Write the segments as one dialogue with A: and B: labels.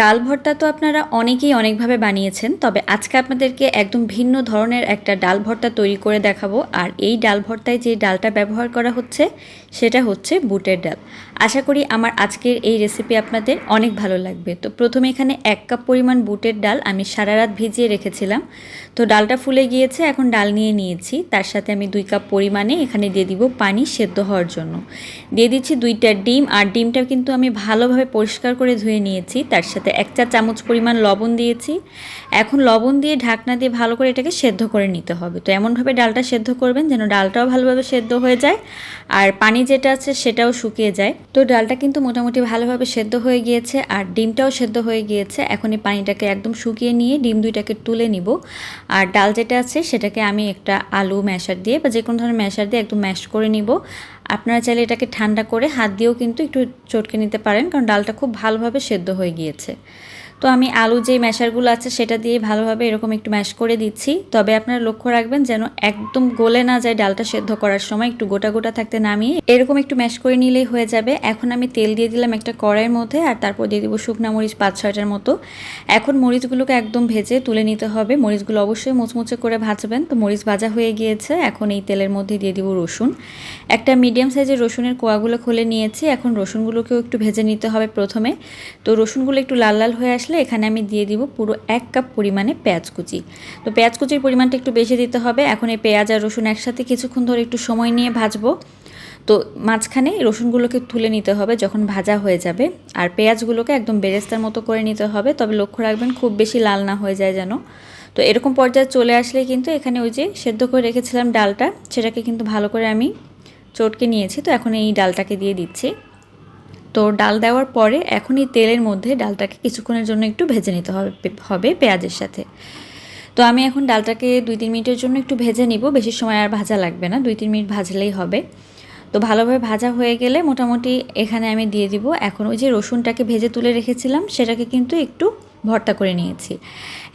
A: ডাল ভর্তা তো আপনারা অনেকেই অনেকভাবে বানিয়েছেন, তবে আজকে আপনাদেরকে একদম ভিন্ন ধরনের একটা ডাল ভর্তা তৈরি করে দেখাবো। আর এই ডাল ভর্তায় যে ডালটা ব্যবহার করা হচ্ছে, সেটা হচ্ছে বুটের ডাল। আশা করি আমার আজকের এই রেসিপি আপনাদের অনেক ভালো লাগবে। তো প্রথমে এখানে এক কাপ পরিমাণ বুটের ডাল আমি সারা রাত ভিজিয়ে রেখেছিলাম। তো ডালটা ফুলে গিয়েছে, এখন ডাল নিয়ে নিয়েছি। তার সাথে আমি দুই কাপ পরিমাণে এখানে দিয়ে দিব পানি সেদ্ধ হওয়ার জন্য। দিয়ে দিচ্ছি দুইটা ডিম, আর ডিমটা কিন্তু আমি ভালোভাবে পরিষ্কার করে ধুয়ে নিয়েছি। তার সাথে এক চা চামচ পরিমাণ লবণ দিয়েছি। এখন লবণ দিয়ে ঢাকনা দিয়ে ভালো করে এটাকে সেদ্ধ করে নিতে হবে। তো এমনভাবে ডালটা সেদ্ধ করবেন যেন ডালটাও ভালোভাবে সেদ্ধ হয়ে যায় আর পানি যেটা আছে সেটাও শুকিয়ে যায়। তো ডালটা কিন্তু মোটামুটি ভালোভাবে সেদ্ধ হয়ে গিয়েছে আর ডিমটাও সেদ্ধ হয়ে গিয়েছে। এখন এই পানিটাকে একদম শুকিয়ে নিয়ে ডিম দুইটাকে তুলে নিব। আর ডাল যেটা আছে সেটাকে আমি একটা আলু ম্যাশার দিয়ে বা যে কোনো ধরনের ম্যাশার দিয়ে একদম ম্যাশ করে নিব। আপনারা চাইলে এটাকে ঠান্ডা করে হাত দিয়েও কিন্তু একটু চটকে নিতে পারেন, কারণ ডালটা খুব ভালোভাবে সেদ্ধ হয়ে গিয়েছে। তো আমি আলু যে ম্যাশারগুলো আছে সেটা দিয়ে ভালোভাবে এরকম একটু ম্যাশ করে দিচ্ছি। তবে আপনারা লক্ষ্য রাখবেন যেন একদম গলে না যায় ডালটা সেদ্ধ করার সময়, একটু গোটা গোটা থাকতে নামিয়ে এরকম একটু ম্যাশ করে নিলেই হয়ে যাবে। এখন আমি তেল দিয়ে দিলাম একটা কড়াইয়ের মধ্যে আর তারপর দিয়ে দিব শুকনা মরিচ পাঁচ ছয়টার মতো। এখন মরিচগুলোকে একদম ভেজে তুলে নিতে হবে। মরিচগুলো অবশ্যই মুচমুচে করে ভাজবেন। তো মরিচ ভাজা হয়ে গিয়েছে। এখন এই তেলের মধ্যে দিয়ে দিব রসুন। একটা মিডিয়াম সাইজের রসুনের কোয়াগুলো খুলে নিয়েছি। এখন রসুনগুলোকেও একটু ভেজে নিতে হবে প্রথমে। তো রসুনগুলো একটু লাল লাল হয়ে আসলে এখানে আমি দিয়ে দিব পুরো এক কাপ পরিমাণে পেঁয়াজ কুচি। তো পেঁয়াজ কুচির পরিমাণটা একটু বেশি দিতে হবে। এখন এই পেঁয়াজ আর রসুন একসাথে কিছুক্ষণ ধরে একটু সময় নিয়ে ভাজবো। তো মাঝখানে রসুনগুলোকে তুলে নিতে হবে যখন ভাজা হয়ে যাবে। আর পেঁয়াজগুলোকে একদম বেরেস্তার মতো করে নিতে হবে। তবে লক্ষ্য রাখবেন খুব বেশি লাল না হয়ে যায় যেন। তো এরকম পর্যায়ে চলে আসলে কিন্তু এখানে ওই যে সেদ্ধ করে রেখেছিলাম ডালটা, সেটাকে কিন্তু ভালো করে আমি চটকে নিয়েছি। তো এখন এই ডালটাকে দিয়ে দিচ্ছি। তো ডাল দেওয়ার পরে এখনই তেলের মধ্যে ডালটাকে কিছুক্ষণের জন্য একটু ভেজে নিতে হবে হবে পেঁয়াজের সাথে। তো আমি এখন ডালটাকে দুই তিন মিনিটের জন্য একটু ভেজে নিব, বেশি সময় আর ভাজা লাগবে না, দুই তিন মিনিট ভাজলেই হবে। তো ভালোভাবে ভাজা হয়ে গেলে মোটামুটি এখানে আমি দিয়ে দিব, এখন ওই যে রসুনটাকে ভেজে তুলে রেখেছিলাম, সেটাকে কিন্তু একটু ভর্তা করে নিয়েছি।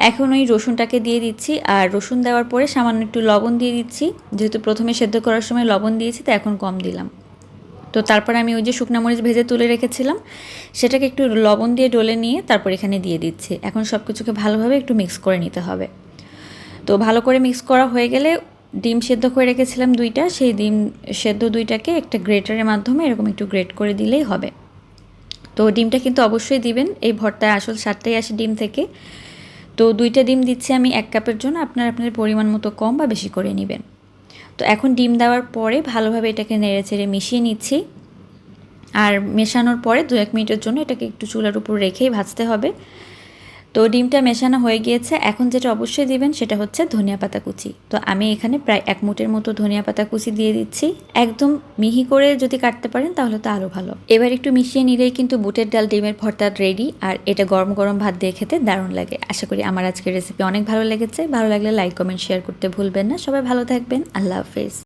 A: এখন ওই রসুনটাকে দিয়ে দিচ্ছি, আর রসুন দেওয়ার পরে সামান্য একটু লবণ দিয়ে দিচ্ছি, যেহেতু প্রথমে সেদ্ধ করার সময় লবণ দিয়েছি, তো এখন কম দিলাম। তো তারপর আমি ওই যে শুকনা মরিচ ভেজে তুলে রেখেছিলাম, সেটাকে একটু লবণ দিয়ে ডলে নিয়ে তারপর এখানে দিয়ে দিচ্ছি। এখন সব কিছুকে ভালোভাবে একটু মিক্স করে নিতে হবে। তো ভালো করে মিক্স করা হয়ে গেলে ডিম সেদ্ধ করে রেখেছিলাম দুইটা, সেই ডিম সেদ্ধ দুইটাকে একটা গ্রেটারের মাধ্যমে এরকম একটু গ্রেট করে দিলেই হবে। তো ডিমটা কিন্তু অবশ্যই দিবেন, এই ভর্তায় আসল সাতটাই আসে ডিম থেকে। তো দুইটা ডিম দিচ্ছি আমি এক কাপের জন্য, আপনার আপনার পরিমাণ মতো কম বা বেশি করে নেবেন। তো এখন ডিম দেওয়ার পরে ভালোভাবে এটাকে নেড়ে চেড়ে মিশিয়ে নিচ্ছি। আর মেশানোর পরে দু এক মিনিটের জন্য এটাকে একটু চুলার উপর রেখেই ভাজতে হবে। তো ডিমটা মেশানো হয়ে গিয়েছে। এখন যেটা অবশ্যই দিবেন সেটা হচ্ছে ধনিয়া পাতা কুচি। তো আমি এখানে প্রায় এক মুটের মতো ধনিয়া পাতা কুচি দিয়ে দিচ্ছি। একদম মিহি করে যদি কাটতে পারেন তাহলে তো আরও ভালো। এবার একটু মিশিয়ে নিলেই কিন্তু বুটের ডাল, ডিমের ভর্তা রেডি আর এটা গরম গরম ভাত দিয়ে খেতে দারুণ লাগে। আশা করি আমার আজকের রেসিপি অনেক ভালো লেগেছে। ভালো লাগলে লাইক কমেন্ট শেয়ার করতে ভুলবেন না। সবাই ভালো থাকবেন। আল্লাহ হাফেজ।